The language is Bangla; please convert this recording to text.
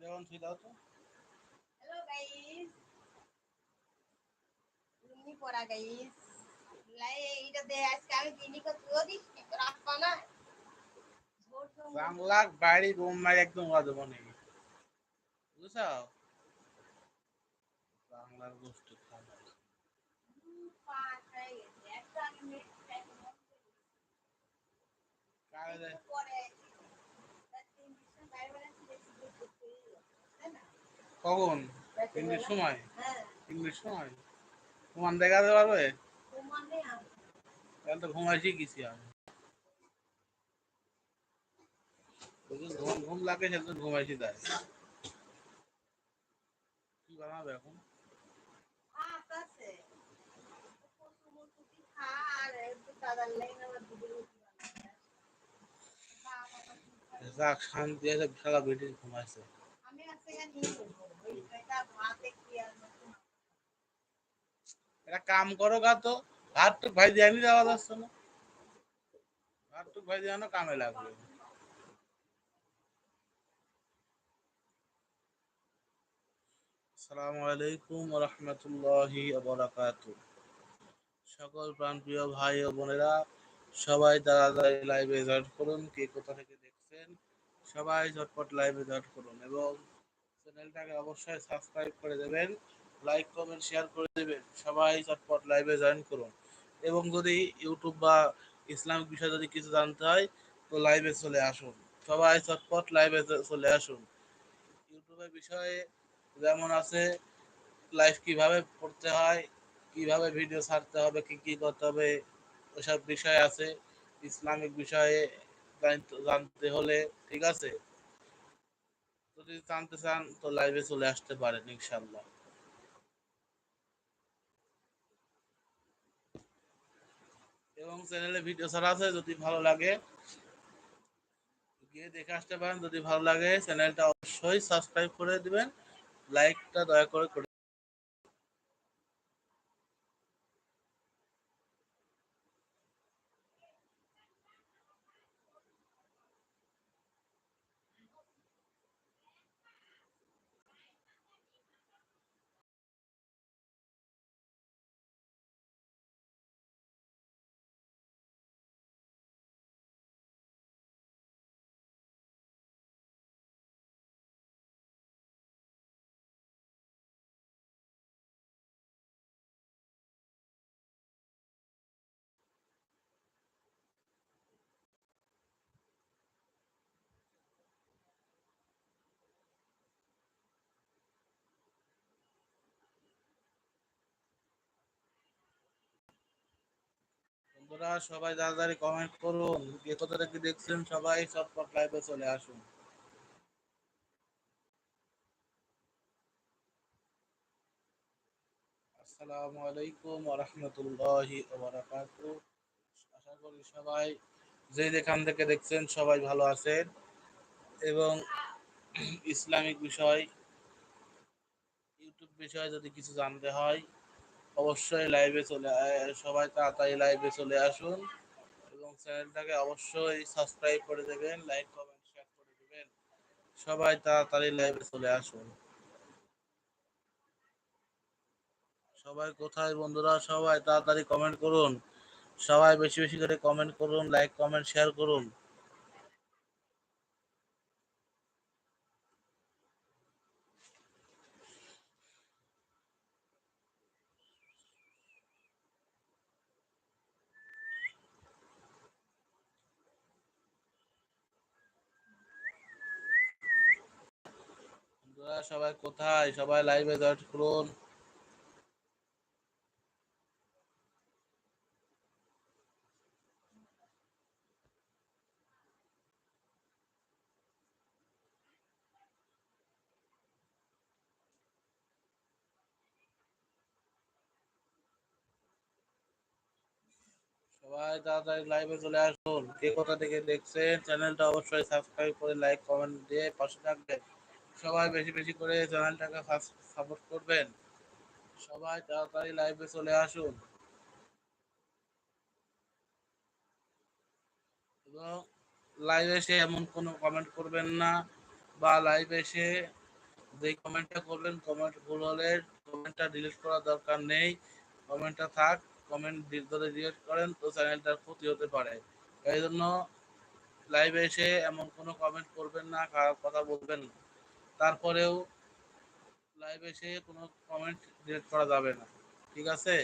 যেমন ছিল তো। হ্যালো গাইস লুঙ্গি পরা গাইস লাই এইটা দে আজকে আমি দিনি কো তুই দিস না ঝোট বাড়ি বোম মারি একদম ওয়া দেবো নাকি? বুঝছ বাংলার গোষ্ঠী খাবার পাঁচ হয়ে গেছে একটা আমি মিট কারে দে পরে তার তিন দিন বাইরে বাইরে বেশি দূর করতে তাই না কখন? তিনটের সময়? তিনটের সময়? তোমার দেখাতে পারবে তাহলে তো ঘুমাইছি গেছি আমি ঘুম ঘুম লাগে সেটা ঘুমাইছি তাই। কি বানাবে এখন? আর যাক শান্তি আছে সারা বেটে ঘুমাইছে আমি আজকে নিয়ে নেব ওই কয়টা ভাতে কি আর নতুন একটা কাম করো গা তো। ভাই দিয়ে দেওয়া যাচ্ছে না। তো ভাই দিয়ে কামে লাগবে। আসসালামু আলাইকুম রহমতুল্লাহি সকল ভাই ও বোনেরা, সবাই তাড়াতাড়ি লাইভে জয়েন করুন। কে কোথা থেকে দেখছেন, সবাই ঝটপট লাইভে জয়েন করুন এবং চ্যানেলটাকে অবশ্যই সাবস্ক্রাইব করে দেবেন। লাইক কমেন্ট শেয়ার করে দেবেন। সবাই ঝটপট লাইভে জয়েন করুন। এবং যদি ইউটিউব বা ইসলামিক বিষয়ে যদি কিছু জানতে হয়, তো লাইভে চলে আসুন। সবাই ঝটপট লাইভে চলে আসুন। ইউটিউবের বিষয়ে যেমন আছে লাইভ কীভাবে পড়তে হয়, কীভাবে ভিডিও ছাড়তে হবে, কি কি করতে হবে, ওসব বিষয় আছে। ইসলামিক বিষয়ে জানতে হলে, ঠিক আছে? যদি জানতে চান, তো লাইভে চলে আসতে পারেন ইনশাল্লাহ এবং চ্যানেলে ভিডিও ছাড়া আছে, যদি ভালো লাগে, গিয়ে দেখে আসতে পারেন। যদি ভালো লাগে, চ্যানেলটা অবশ্যই সাবস্ক্রাইব করে দিবেন। লাইকটা দয়া করে বন্ধুরা, সবাই তাড়াতাড়ি কমেন্ট করুন। কে কোথা থেকে দেখছেন সবাই চটপট লাইভে চলে আসুন। আসসালামু আলাইকুম রাহমাতুল্লাহি ওয়া আশা করি সবাই যে যেখান থেকে দেখছেন সবাই ভালো আছেন। এবং ইসলামিক বিষয়, ইউটিউব বিষয়ে যদি কিছু জানতে হয় অবশ্যই লাইভে চলে সবাই তাড়াতাড়ি লাইভে চলে আসুন এবং চ্যানেলটাকে অবশ্যই সাবস্ক্রাইব করে দেবেন লাইক কমেন্ট শেয়ার করে দেবেন। সবাই তাড়াতাড়ি লাইভে চলে আসুন। সবাই কোথায় বন্ধুরা? সবাই তাড়াতাড়ি কমেন্ট করুন। সবাই বেশি বেশি করে কমেন্ট করুন লাইক কমেন্ট শেয়ার করুন। বন্ধুরা সবাই কোথায়? সবাই লাইভে জয়েন করুন। সবাই তাড়াতাড়ি লাইভে চলে আসুন। কে কোথা থেকে দেখছেন? চ্যানেলটা অবশ্যই সাবস্ক্রাইব করে লাইক কমেন্ট দিয়ে পাশে থাকবেন। সবাই বেশি বেশি করে চ্যানেলটাকে সাপোর্ট করবেন। সবাই তাড়াতাড়ি লাইভে চলে আসুন। এবং লাইভে এসে এমন কোনো কমেন্ট করবেন না, বা লাইভে এসে যে কমেন্টটা করবেন কমেন্ট ভুল হলে কমেন্টটা ডিলিট করার দরকার নেই। কমেন্টটা থাক কমেন্ট ধরে ডিলিট করেন, তো চ্যানেলটার ক্ষতি হতে পারে। এই জন্য লাইভে এসে এমন কোনো কমেন্ট করবেন না খারাপ কথা বলবেন না। তারপরেও লাইভ এসে কোনো কমেন্ট ডিলেট করা যাবে না। ঠিক আছে?